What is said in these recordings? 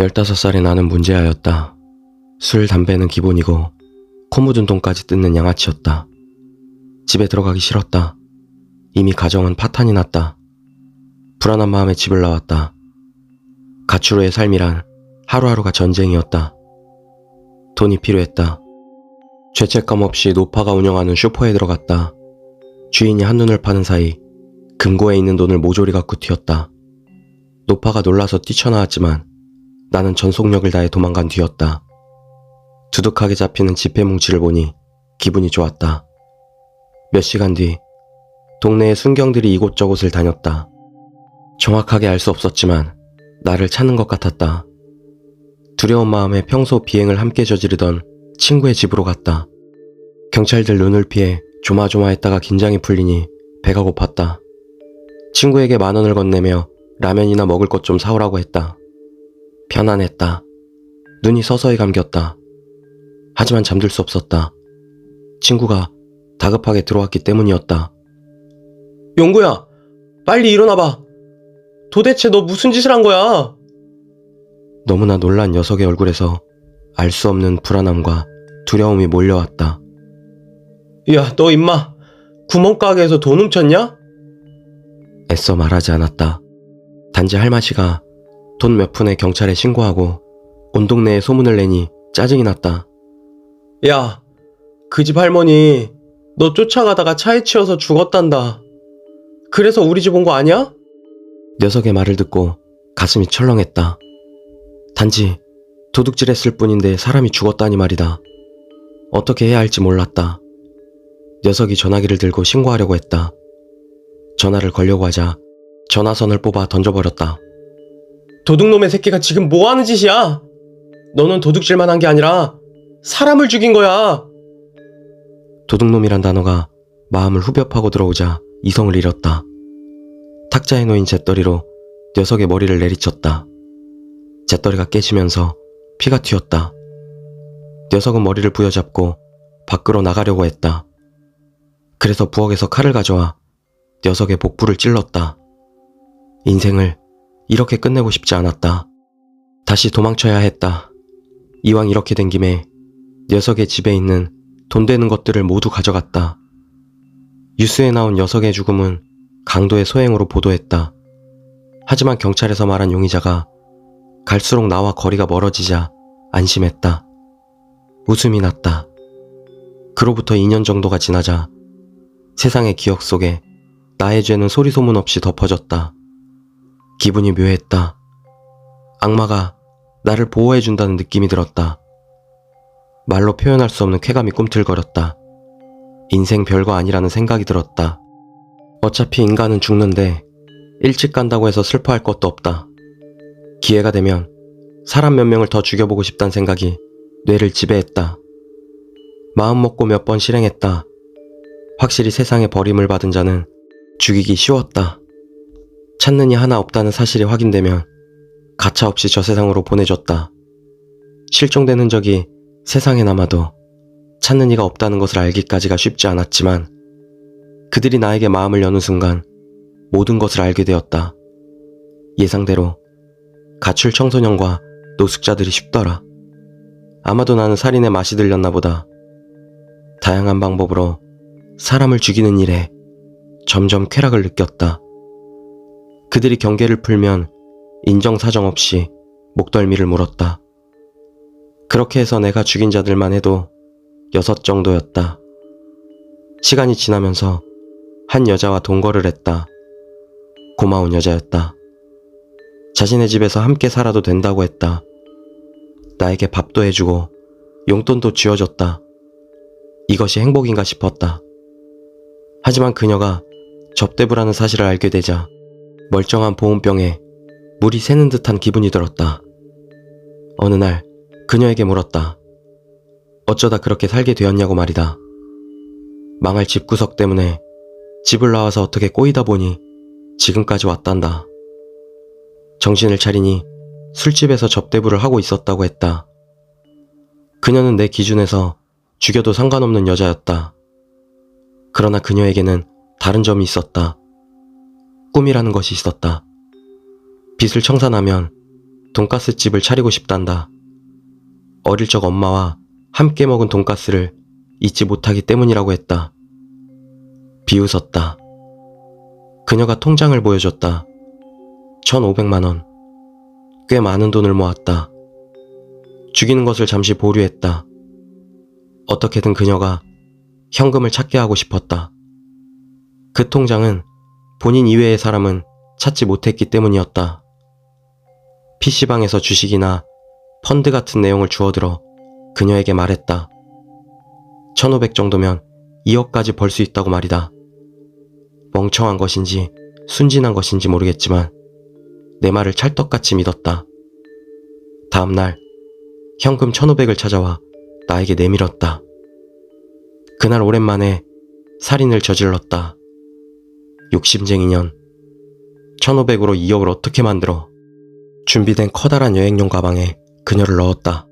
15살에 나는 문제아였다. 술, 담배는 기본이고 코 묻은 돈까지 뜯는 양아치였다. 집에 들어가기 싫었다. 이미 가정은 파탄이 났다. 불안한 마음에 집을 나왔다. 가출후의 삶이란 하루하루가 전쟁이었다. 돈이 필요했다. 죄책감 없이 노파가 운영하는 슈퍼에 들어갔다. 주인이 한눈을 파는 사이 금고에 있는 돈을 모조리 갖고 튀었다. 노파가 놀라서 뛰쳐나왔지만 나는 전속력을 다해 도망간 뒤였다. 두둑하게 잡히는 지폐 뭉치를 보니 기분이 좋았다. 몇 시간 뒤 동네의 순경들이 이곳저곳을 다녔다. 정확하게 알 수 없었지만 나를 찾는 것 같았다. 두려운 마음에 평소 비행을 함께 저지르던 친구의 집으로 갔다. 경찰들 눈을 피해 조마조마했다가 긴장이 풀리니 배가 고팠다. 친구에게 만 원을 건네며 라면이나 먹을 것 좀 사오라고 했다. 편안했다. 눈이 서서히 감겼다. 하지만 잠들 수 없었다. 친구가 다급하게 들어왔기 때문이었다. 용구야, 빨리 일어나봐. 도대체 너 무슨 짓을 한 거야? 너무나 놀란 녀석의 얼굴에서 알 수 없는 불안함과 두려움이 몰려왔다. 야, 너 임마, 구멍가게에서 돈 훔쳤냐? 애써 말하지 않았다. 단지 할마씨가 돈 몇 푼에 경찰에 신고하고 온 동네에 소문을 내니 짜증이 났다. 야, 그 집 할머니, 너 쫓아가다가 차에 치여서 죽었단다. 그래서 우리 집 온 거 아니야? 녀석의 말을 듣고 가슴이 철렁했다. 단지 도둑질했을 뿐인데 사람이 죽었다니 말이다. 어떻게 해야 할지 몰랐다. 녀석이 전화기를 들고 신고하려고 했다. 전화를 걸려고 하자 전화선을 뽑아 던져버렸다. 도둑놈의 새끼가 지금 뭐 하는 짓이야? 너는 도둑질만 한 게 아니라 사람을 죽인 거야. 도둑놈이란 단어가 마음을 후벼 파고 들어오자 이성을 잃었다. 탁자에 놓인 잿더리로 녀석의 머리를 내리쳤다. 잿더리가 깨지면서 피가 튀었다. 녀석은 머리를 부여잡고 밖으로 나가려고 했다. 그래서 부엌에서 칼을 가져와 녀석의 복부를 찔렀다. 인생을 이렇게 끝내고 싶지 않았다. 다시 도망쳐야 했다. 이왕 이렇게 된 김에 녀석의 집에 있는 돈 되는 것들을 모두 가져갔다. 뉴스에 나온 녀석의 죽음은 강도의 소행으로 보도했다. 하지만 경찰에서 말한 용의자가 갈수록 나와 거리가 멀어지자 안심했다. 웃음이 났다. 그로부터 2년 정도가 지나자 세상의 기억 속에 나의 죄는 소리 소문 없이 덮어졌다. 기분이 묘했다. 악마가 나를 보호해준다는 느낌이 들었다. 말로 표현할 수 없는 쾌감이 꿈틀거렸다. 인생 별거 아니라는 생각이 들었다. 어차피 인간은 죽는데 일찍 간다고 해서 슬퍼할 것도 없다. 기회가 되면 사람 몇 명을 더 죽여보고 싶다는 생각이 뇌를 지배했다. 마음 먹고 몇 번 실행했다. 확실히 세상에 버림을 받은 자는 죽이기 쉬웠다. 찾는 이 하나 없다는 사실이 확인되면 가차없이 저 세상으로 보내줬다. 실종된 흔적이 세상에 남아도 찾는 이가 없다는 것을 알기까지가 쉽지 않았지만 그들이 나에게 마음을 여는 순간 모든 것을 알게 되었다. 예상대로 가출 청소년과 노숙자들이 쉽더라. 아마도 나는 살인에 맛이 들렸나 보다. 다양한 방법으로 사람을 죽이는 일에 점점 쾌락을 느꼈다. 그들이 경계를 풀면 인정사정 없이 목덜미를 물었다. 그렇게 해서 내가 죽인 자들만 해도 여섯 정도였다. 시간이 지나면서 한 여자와 동거를 했다. 고마운 여자였다. 자신의 집에서 함께 살아도 된다고 했다. 나에게 밥도 해주고 용돈도 쥐어줬다. 이것이 행복인가 싶었다. 하지만 그녀가 접대부라는 사실을 알게 되자 멀쩡한 보온병에 물이 새는 듯한 기분이 들었다. 어느 날 그녀에게 물었다. 어쩌다 그렇게 살게 되었냐고 말이다. 망할 집구석 때문에 집을 나와서 어떻게 꼬이다 보니 지금까지 왔단다. 정신을 차리니 술집에서 접대부를 하고 있었다고 했다. 그녀는 내 기준에서 죽여도 상관없는 여자였다. 그러나 그녀에게는 다른 점이 있었다. 꿈이라는 것이 있었다. 빚을 청산하면 돈가스 집을 차리고 싶단다. 어릴 적 엄마와 함께 먹은 돈가스를 잊지 못하기 때문이라고 했다. 비웃었다. 그녀가 통장을 보여줬다. 1,500만원. 꽤 많은 돈을 모았다. 죽이는 것을 잠시 보류했다. 어떻게든 그녀가 현금을 찾게 하고 싶었다. 그 통장은 본인 이외의 사람은 찾지 못했기 때문이었다. PC방에서 주식이나 펀드 같은 내용을 주워들어 그녀에게 말했다. 1500 정도면 2억까지 벌 수 있다고 말이다. 멍청한 것인지 순진한 것인지 모르겠지만 내 말을 찰떡같이 믿었다. 다음날 현금 1500을 찾아와 나에게 내밀었다. 그날 오랜만에 살인을 저질렀다. 욕심쟁이년. 1500으로 2억을 어떻게 만들어? 준비된 커다란 여행용 가방에 그녀를 넣었다.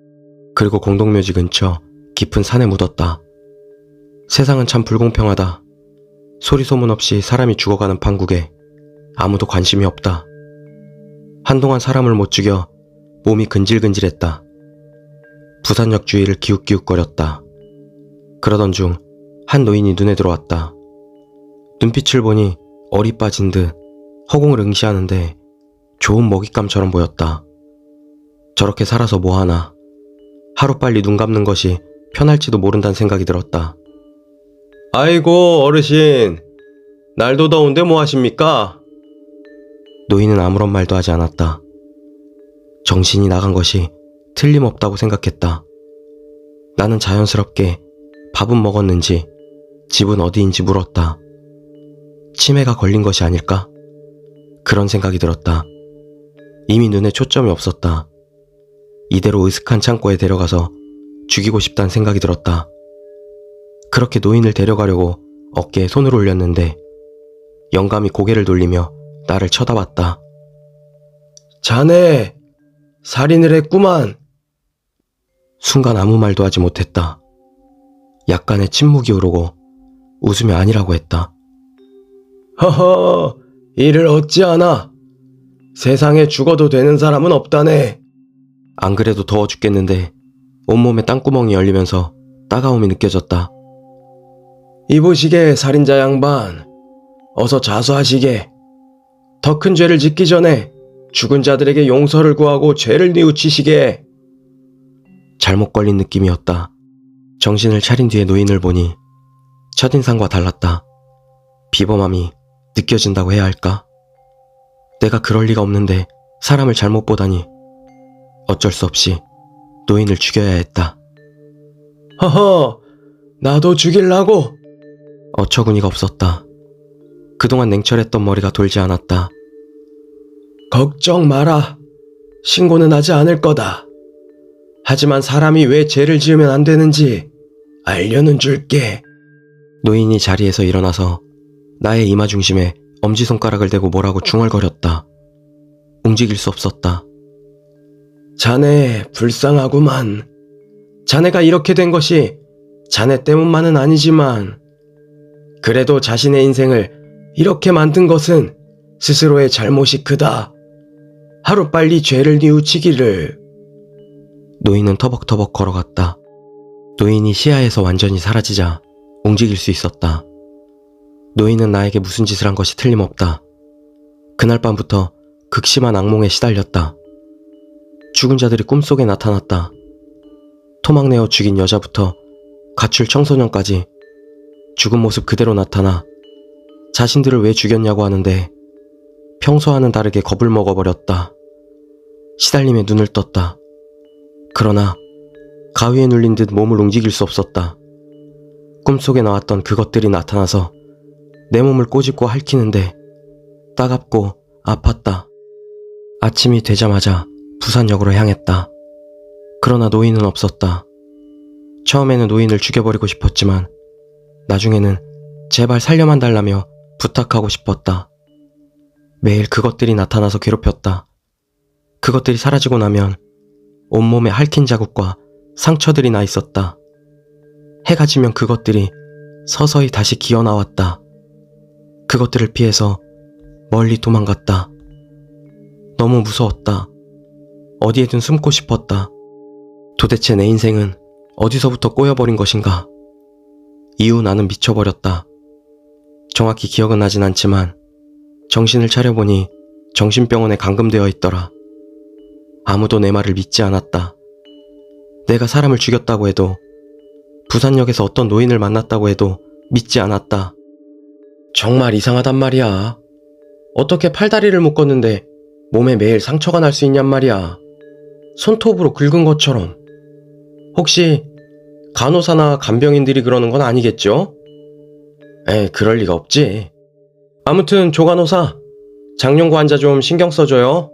그리고 공동묘지 근처 깊은 산에 묻었다. 세상은 참 불공평하다. 소리 소문 없이 사람이 죽어가는 판국에 아무도 관심이 없다. 한동안 사람을 못 죽여 몸이 근질근질했다. 부산역 주위를 기웃기웃거렸다. 그러던 중 한 노인이 눈에 들어왔다. 눈빛을 보니 얼이 빠진 듯 허공을 응시하는데 좋은 먹잇감처럼 보였다. 저렇게 살아서 뭐하나. 하루빨리 눈 감는 것이 편할지도 모른다는 생각이 들었다. 아이고, 어르신. 날도 더운데 뭐 하십니까? 노인은 아무런 말도 하지 않았다. 정신이 나간 것이 틀림없다고 생각했다. 나는 자연스럽게 밥은 먹었는지 집은 어디인지 물었다. 치매가 걸린 것이 아닐까? 그런 생각이 들었다. 이미 눈에 초점이 없었다. 이대로 으슥한 창고에 데려가서 죽이고 싶다는 생각이 들었다. 그렇게 노인을 데려가려고 어깨에 손을 올렸는데 영감이 고개를 돌리며 나를 쳐다봤다. 자네, 살인을 했구만. 순간 아무 말도 하지 못했다. 약간의 침묵이 오르고 웃으며 아니라고 했다. 허허, 이를 어찌하나? 세상에 죽어도 되는 사람은 없다네. 안 그래도 더워 죽겠는데 온몸에 땅구멍이 열리면서 따가움이 느껴졌다. 이보시게 살인자 양반. 어서 자수하시게. 더 큰 죄를 짓기 전에 죽은 자들에게 용서를 구하고 죄를 뉘우치시게. 잘못 걸린 느낌이었다. 정신을 차린 뒤에 노인을 보니 첫인상과 달랐다. 비범함이 느껴진다고 해야 할까? 내가 그럴 리가 없는데 사람을 잘못 보다니 어쩔 수 없이 노인을 죽여야 했다. 허허, 나도 죽일라고? 어처구니가 없었다. 그동안 냉철했던 머리가 돌지 않았다. 걱정 마라. 신고는 하지 않을 거다. 하지만 사람이 왜 죄를 지으면 안 되는지 알려는 줄게. 노인이 자리에서 일어나서 나의 이마 중심에 엄지손가락을 대고 뭐라고 중얼거렸다. 움직일 수 없었다. 자네, 불쌍하구만. 자네가 이렇게 된 것이 자네 때문만은 아니지만, 그래도 자신의 인생을 이렇게 만든 것은 스스로의 잘못이 크다. 하루빨리 죄를 뉘우치기를. 노인은 터벅터벅 걸어갔다. 노인이 시야에서 완전히 사라지자 움직일 수 있었다. 노인은 나에게 무슨 짓을 한 것이 틀림없다. 그날 밤부터 극심한 악몽에 시달렸다. 죽은 자들이 꿈속에 나타났다. 토막내어 죽인 여자부터 가출 청소년까지 죽은 모습 그대로 나타나 자신들을 왜 죽였냐고 하는데 평소와는 다르게 겁을 먹어버렸다. 시달림에 눈을 떴다. 그러나 가위에 눌린 듯 몸을 움직일 수 없었다. 꿈속에 나왔던 그것들이 나타나서 내 몸을 꼬집고 핥히는데 따갑고 아팠다. 아침이 되자마자 부산역으로 향했다. 그러나 노인은 없었다. 처음에는 노인을 죽여버리고 싶었지만 나중에는 제발 살려만 달라며 부탁하고 싶었다. 매일 그것들이 나타나서 괴롭혔다. 그것들이 사라지고 나면 온몸에 핥힌 자국과 상처들이 나 있었다. 해가 지면 그것들이 서서히 다시 기어 나왔다. 그것들을 피해서 멀리 도망갔다. 너무 무서웠다. 어디에든 숨고 싶었다. 도대체 내 인생은 어디서부터 꼬여버린 것인가? 이후 나는 미쳐버렸다. 정확히 기억은 나진 않지만 정신을 차려보니 정신병원에 감금되어 있더라. 아무도 내 말을 믿지 않았다. 내가 사람을 죽였다고 해도 부산역에서 어떤 노인을 만났다고 해도 믿지 않았다. 정말 이상하단 말이야. 어떻게 팔다리를 묶었는데 몸에 매일 상처가 날 수 있냔 말이야. 손톱으로 긁은 것처럼. 혹시 간호사나 간병인들이 그러는 건 아니겠죠? 에, 그럴 리가 없지. 아무튼 조간호사, 장룡구 환자 좀 신경 써줘요.